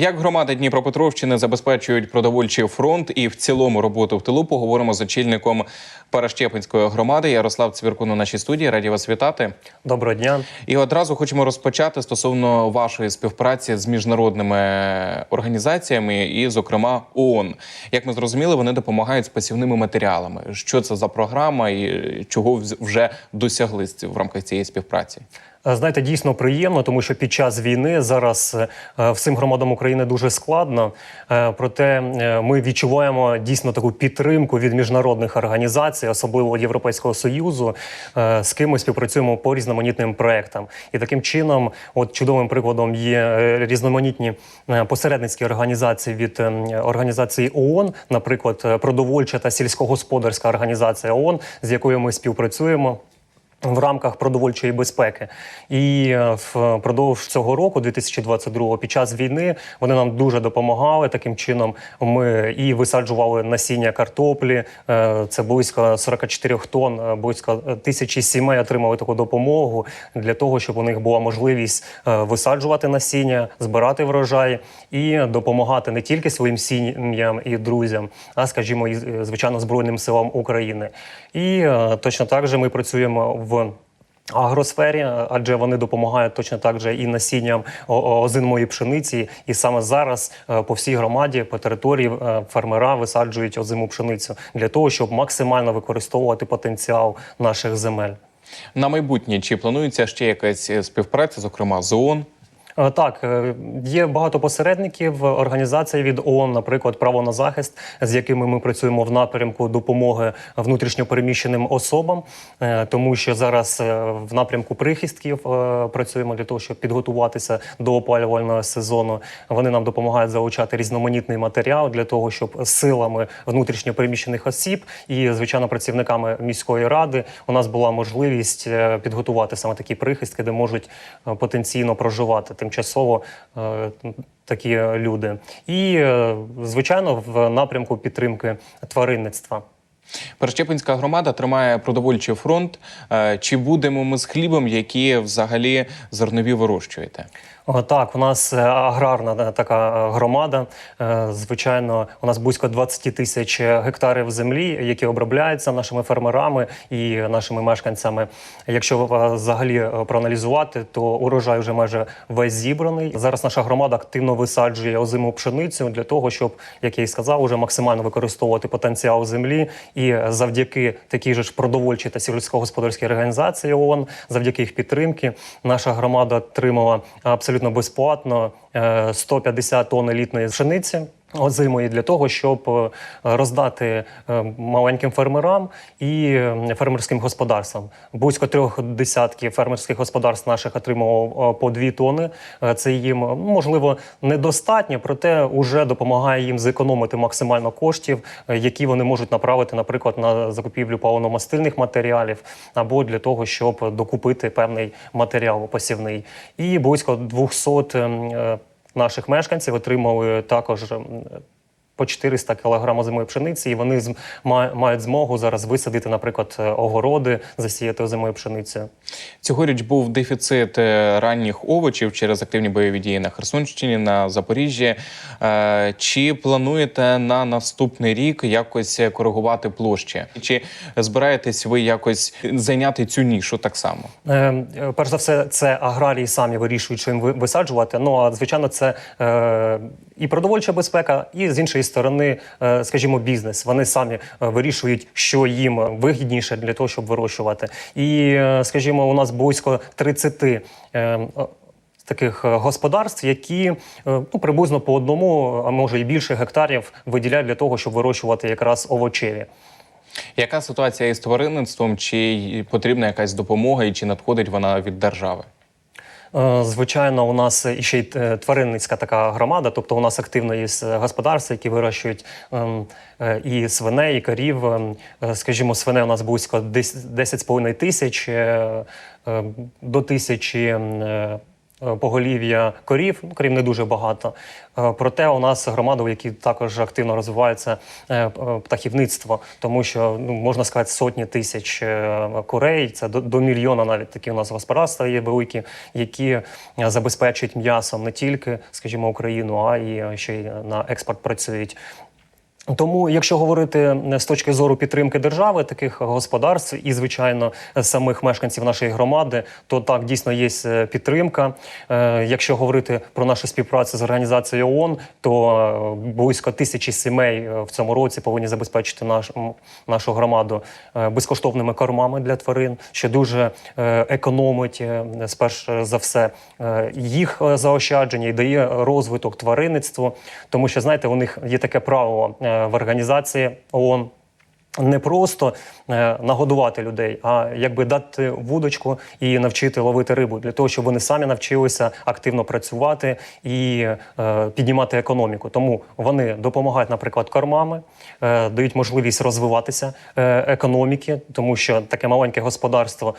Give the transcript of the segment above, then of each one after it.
Як громади Дніпропетровщини забезпечують продовольчий фронт і в цілому роботу в тилу, поговоримо з очільником Перещепинської громади Ярослав Цвіркун у нашій студії. Раді вас вітати. Доброго дня. І одразу хочемо розпочати стосовно вашої співпраці з міжнародними організаціями, і, зокрема, ООН. Як ми зрозуміли, вони допомагають з пасівними матеріалами. Що це за програма і чого вже досягли в рамках цієї співпраці? Е, Знаєте, дійсно приємно, тому що під час війни зараз е, всім громадам України дуже складно. Е, Проте ми відчуваємо дійсно таку підтримку від міжнародних організацій, особливо Європейського союзу, з ким ми співпрацюємо по різноманітним проектам. І таким чином, от чудовим прикладом є різноманітні посередницькі організації від е, організації ООН, наприклад, продовольча та сільськогосподарська організація ООН, з якою ми співпрацюємо. В рамках продовольчої безпеки, і е, впродовж цього року, 2022, під час війни, вони нам дуже допомагали. Таким чином, ми і висаджували насіння картоплі. е, Це близько 44 тонн, е, близько тисячі сімей отримали таку допомогу для того, щоб у них була можливість висаджувати насіння, збирати врожай і допомагати не тільки своїм сім'ям і друзям, а скажімо, і звичайно збройним силам України. І точно так же ми працюємо в. Агросфері, адже вони допомагають точно так же і насінням озимої пшениці. І саме зараз е, по всій громаді, по території е, фермера висаджують озиму пшеницю для того, щоб максимально використовувати потенціал наших земель. На майбутнє чи планується ще якась е, співпраця, зокрема з ООН? Е, Так, е, є багато посередників організацій від ООН, наприклад, право на захист, з якими ми працюємо в напрямку допомоги внутрішньопереміщеним особам, Е, тому що зараз в напрямку прихистків працюємо для того, щоб підготуватися до опалювального сезону. Вони нам допомагають залучати різноманітний матеріал для того, щоб силами внутрішньопереміщених осіб і звичайно працівниками міської ради у нас була можливість підготувати саме такі прихистки, де можуть потенційно проживати тимчасово е, такі люди. І е, звичайно, в напрямку підтримки тваринництва. Перещепинська громада тримає продовольчий фронт. Е, Чи будемо ми з хлібом, які взагалі зернові вирощуєте? О, Так, у нас е, аграрна е, така е, громада. Е, Звичайно, у нас близько 20 тисяч гектарів землі, які обробляються нашими фермерами і нашими мешканцями. Якщо е, взагалі е, проаналізувати, то урожай вже майже весь зібраний. Зараз наша громада активно висаджує озиму пшеницю для того, щоб, як я і сказав, уже максимально використовувати потенціал землі. І завдяки такій же ж продовольчій та сільськогосподарській організації ООН, завдяки їх підтримки, наша громада отримала абсолютно безплатно е, 150 тонн елітної пшениці. Озимої для того, щоб е, роздати е, маленьким фермерам і е, фермерським господарствам. Близько трьох десятків фермерських господарств наших отримало по дві тони. Це їм можливо недостатньо, проте вже допомагає їм зекономити максимально коштів, які вони можуть направити, наприклад, на закупівлю паливно-мастильних матеріалів або для того, щоб докупити певний матеріал посівний. І близько 200 ем, е, наших мешканців отримали також. По 400 кг озимої пшениці, і вони мають змогу зараз висадити, наприклад, е, огороди, засіяти озимою пшеницею. Цьогоріч був дефіцит е, ранніх овочів через активні бойові дії на Херсонщині, на Запоріжжі. Е, Чи плануєте на наступний рік якось коригувати площі? Чи збираєтесь ви якось зайняти цю нішу так само? Е, е, Перш за все, це аграрії самі вирішують, що їм висаджувати. Ну а звичайно, це е, і продовольча безпека, і з іншої сторони, е, скажімо, бізнес. Вони самі е, вирішують, що їм вигідніше для того, щоб вирощувати. І, е, скажімо, у нас близько 30 е, Таких господарств, які ну приблизно по одному, а може і більше гектарів виділяють для того, щоб вирощувати якраз овочеві. Яка ситуація із тваринництвом? Чи потрібна якась допомога, і чи надходить вона від держави? Е, Звичайно, у нас іще й е, тваринницька така громада, тобто у нас активно є е, господарства, які вирощують ем, і свиней, і корів. Ем, Скажімо, свиней у нас близько 10,5 тисяч до тисячі поголів'я корів, корів не дуже багато. Е, Проте у нас громада, у якій також активно розвивається е, е, птахівництво, тому що ну можна сказати сотні тисяч е, курей. Це до, до мільйона навіть такі у нас господарства є великі, які е, забезпечують м'ясом не тільки, скажімо, Україну, а і е, ще й на експорт працюють. Тому, якщо говорити е, з точки зору підтримки держави, таких господарств і, звичайно, самих мешканців нашої громади, то так дійсно є е, підтримка. Е, Якщо говорити про нашу співпрацю з організацією ООН, то е, близько тисячі сімей е, в цьому році повинні забезпечити наш, м, нашу громаду е, безкоштовними кормами для тварин, що дуже е, економить е, сперш за все е, їх е, заощадження і дає розвиток тваринництву, тому що знаєте, у них є таке правило е, в організації ООН. Не просто е, нагодувати людей, а якби дати вудочку і навчити ловити рибу для того, щоб вони самі навчилися активно працювати і е, піднімати економіку. Тому вони допомагають, наприклад, кормами, е, дають можливість розвиватися економіки, тому що таке маленьке господарство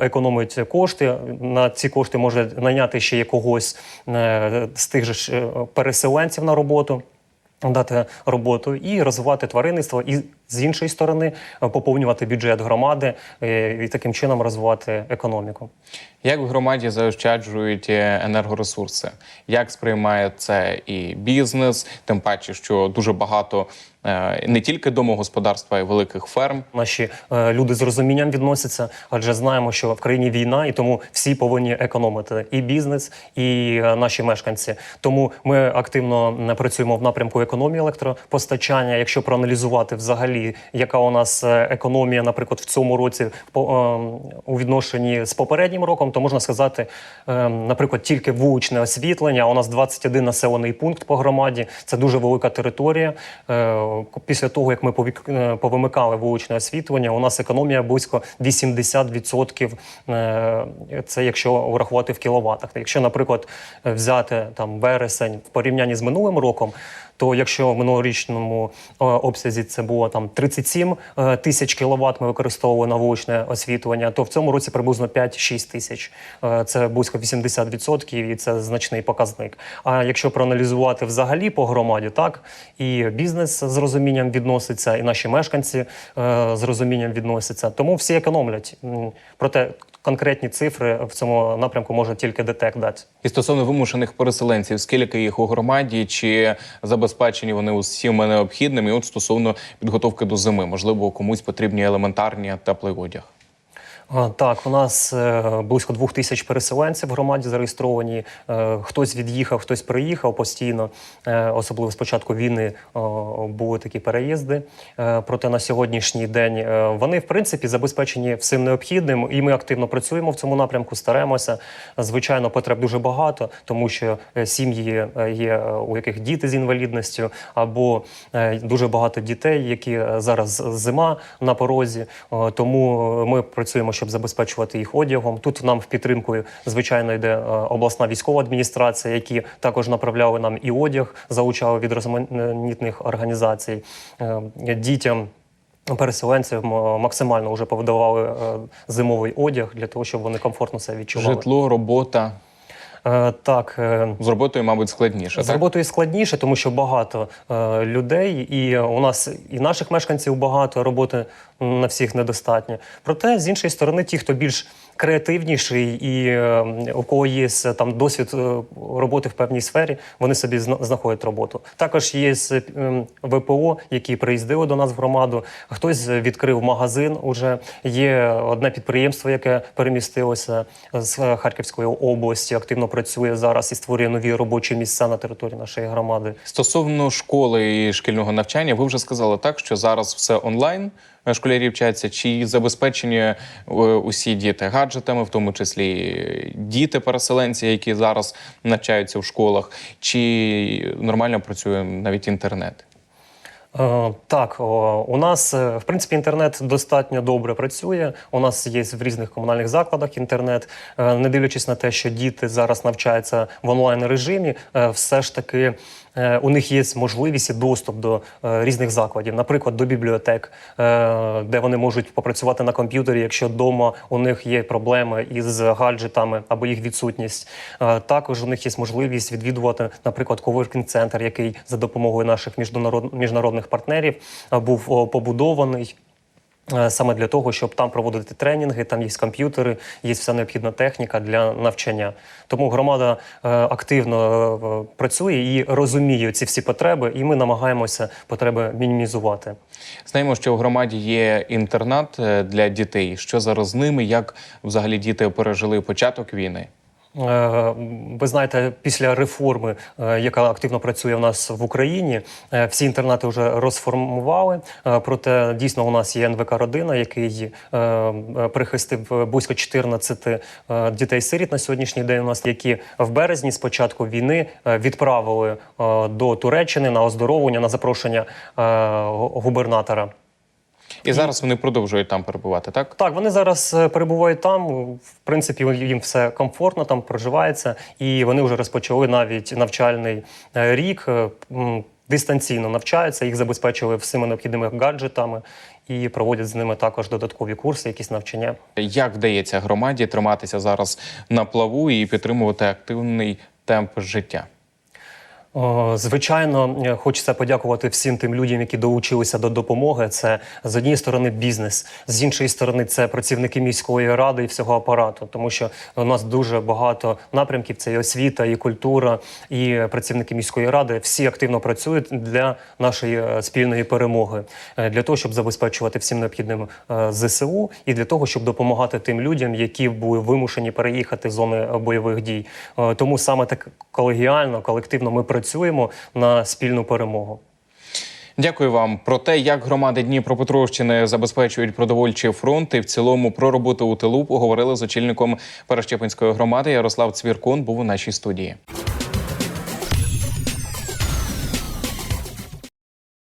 економить кошти. На ці кошти може найняти ще якогось е, з тих же переселенців на роботу дати роботу і розвивати тваринництво, і з іншої сторони е, поповнювати бюджет громади е, і таким чином розвивати економіку. Як в громаді заощаджують е, енергоресурси? Як сприймає це і бізнес? Тим паче, що дуже багато не тільки домогосподарства, а й великих ферм. Наші е, люди з розумінням відносяться, адже знаємо, що в країні війна, і тому всі повинні економити і бізнес, і е, наші мешканці. Тому ми активно працюємо в напрямку економії електропостачання. Якщо проаналізувати взагалі, яка у нас е, економія, наприклад, в цьому році по, е, у відношенні з попереднім роком, то можна сказати, е, наприклад, тільки вуличне освітлення. У нас 21 населений пункт по громаді. Це дуже велика територія. Е, Після того, як ми е, повимикали вуличне освітлення, у нас економія близько 80%. е, Це якщо врахувати в кіловатах. Якщо, наприклад, взяти там вересень в порівнянні з минулим роком. То якщо в минулорічному обсязі це було там 37 е, тисяч кіловат, ми використовували на вуличне освітлення, то в цьому році приблизно 5-6 тисяч. Е, Це близько 80% і це значний показник. А якщо проаналізувати взагалі по громаді, так і бізнес з розумінням відноситься, і наші мешканці е, з розумінням відносяться. Тому всі економлять. Проте конкретні цифри в цьому напрямку може тільки ДТЕК дати. І стосовно вимушених переселенців, скільки їх у громаді, чи забезпечені вони усім необхідним? І от стосовно підготовки до зими, можливо, комусь потрібні елементарні теплий одяг. Так, у нас е, близько двох тисяч переселенців в громаді зареєстровані. Е, хтось від'їхав, хтось приїхав постійно. Е, особливо з початку війни були такі переїзди. Проте на сьогоднішній день вони, в принципі, забезпечені всім необхідним, і ми активно працюємо в цьому напрямку, стараємося. Звичайно, потреб дуже багато, тому що сім'ї є, у яких діти з інвалідністю, або дуже багато дітей, які зараз зима на порозі. Тому ми працюємо, щоб забезпечувати їх одягом. Тут нам в підтримку, звичайно, йде е, обласна військова адміністрація, які також направляли нам і одяг, залучали від різноманітних організацій Е, дітям. Переселенців максимально вже повидавали е, зимовий одяг для того, щоб вони комфортно себе відчували. Житло, робота Е, Так, е, з роботою, мабуть, складніше. з так? роботою складніше, тому що багато е, людей, і у нас і наших мешканців багато, роботи на всіх недостатньо. Проте, з іншої сторони, ті, хто більш креативніший і е, у кого є е, там досвід е, роботи в певній сфері, вони собі зна- знаходять роботу. Також є е, ВПО, які приїздили до нас в громаду. Хтось відкрив магазин. Уже є одне підприємство, яке перемістилося з Харківської області, активно працює зараз і створює нові робочі місця на території нашої громади. Стосовно школи і шкільного навчання, ви вже сказали так, що зараз все онлайн. Школярі вчаться, чи забезпечені е, усі діти гаджетами, в тому числі діти-переселенці, які зараз навчаються в школах, чи нормально працює навіть інтернет? Е, Так, у нас е, в принципі інтернет достатньо добре працює. У нас є в різних комунальних закладах інтернет. Не дивлячись на те, що діти зараз навчаються в онлайн режимі, все ж таки у них є можливість і доступ до е, різних закладів, наприклад, до бібліотек, е, де вони можуть попрацювати на комп'ютері, якщо вдома у них є проблеми із гаджетами або їх відсутність. Е, Також у них є можливість відвідувати, наприклад, коворкінг центр, який за допомогою наших міжнарод- міжнародних партнерів е, був побудований. Е, Саме для того, щоб там проводити тренінги, там є комп'ютери, є вся необхідна техніка для навчання. Тому громада е, активно е, працює і розуміє ці всі потреби, і ми намагаємося потреби мінімізувати. Знаємо, що в громаді є інтернат для дітей. Що зараз з ними? Як взагалі діти пережили початок війни? Е, Ви знаєте, після реформи, е, яка активно працює в нас в Україні, е, всі інтернати вже розформували. Проте дійсно у нас є НВК родина, який прихистив близько 14 е, дітей-сиріт на сьогоднішній день. У нас які в березні з початку війни відправили до Туреччини на оздоровлення на запрошення губернатора. І зараз вони продовжують там перебувати, так? Так, вони зараз е, перебувають там. В принципі, їм все комфортно там проживається, і вони вже розпочали навіть навчальний е, рік. е, м, Дистанційно навчаються, їх забезпечили всіми необхідними гаджетами і проводять з ними також додаткові курси, якісь навчання. Як вдається громаді триматися зараз на плаву і підтримувати активний темп життя? О, Звичайно, е, хочеться подякувати всім тим людям, які долучилися до допомоги. Це з однієї сторони бізнес, з іншої сторони, це працівники міської ради і всього апарату, тому що у нас дуже багато напрямків. Це і освіта, і культура, і працівники міської ради. Всі активно працюють для нашої е, спільної перемоги, е, для того, щоб забезпечувати всім необхідним е, ЗСУ, і для того, щоб допомагати тим людям, які були вимушені переїхати з зони е, бойових дій. Е, Тому саме так колегіально, колективно ми працюємо на спільну перемогу. Дякую вам про те, як громади Дніпропетровщини забезпечують продовольчі фронти. В цілому про роботу у тилу поговорили з очільником Перещепинської громади. Ярослав Цвіркун був у нашій студії.